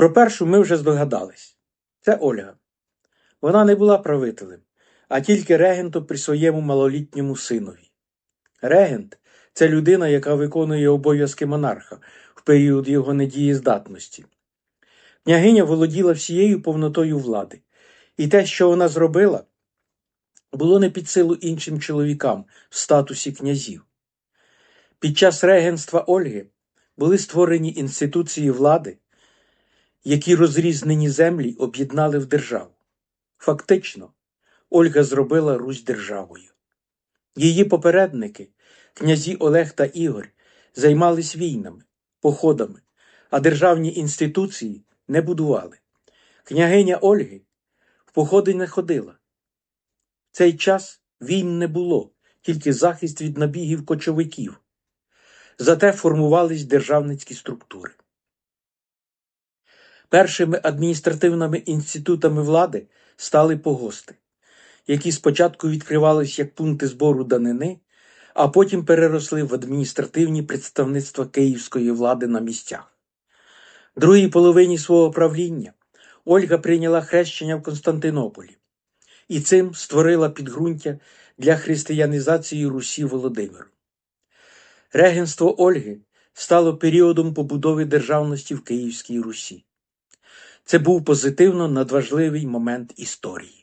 Про першу ми вже здогадались. Це Ольга. Вона не була правителем, а тільки регентом при своєму малолітньому синові. Регент це людина, яка виконує обов'язки монарха в період його недієздатності. Княгиня володіла всією повнотою влади, і те, що вона зробила, було не під силу іншим чоловікам в статусі князів. Під час регенства Ольги були створені інституції влади, які розрізнені землі об'єднали в державу. Фактично, Ольга зробила Русь державою. Її попередники, князі Олег та Ігор, займались війнами, походами, а державні інституції не будували. Княгиня Ольги в походи не ходила. В цей час війн не було, тільки захист від набігів кочовиків. Зате формувались державницькі структури. Першими адміністративними інститутами влади стали погости, які спочатку відкривались як пункти збору данини, а потім переросли в адміністративні представництва київської влади на місцях. В другій половині свого правління Ольга прийняла хрещення в Константинополі і цим створила підґрунтя для християнізації Русі Володимиру. Регенство Ольги стало періодом побудови державності в Київській Русі. Це був позитивно надважливий момент історії.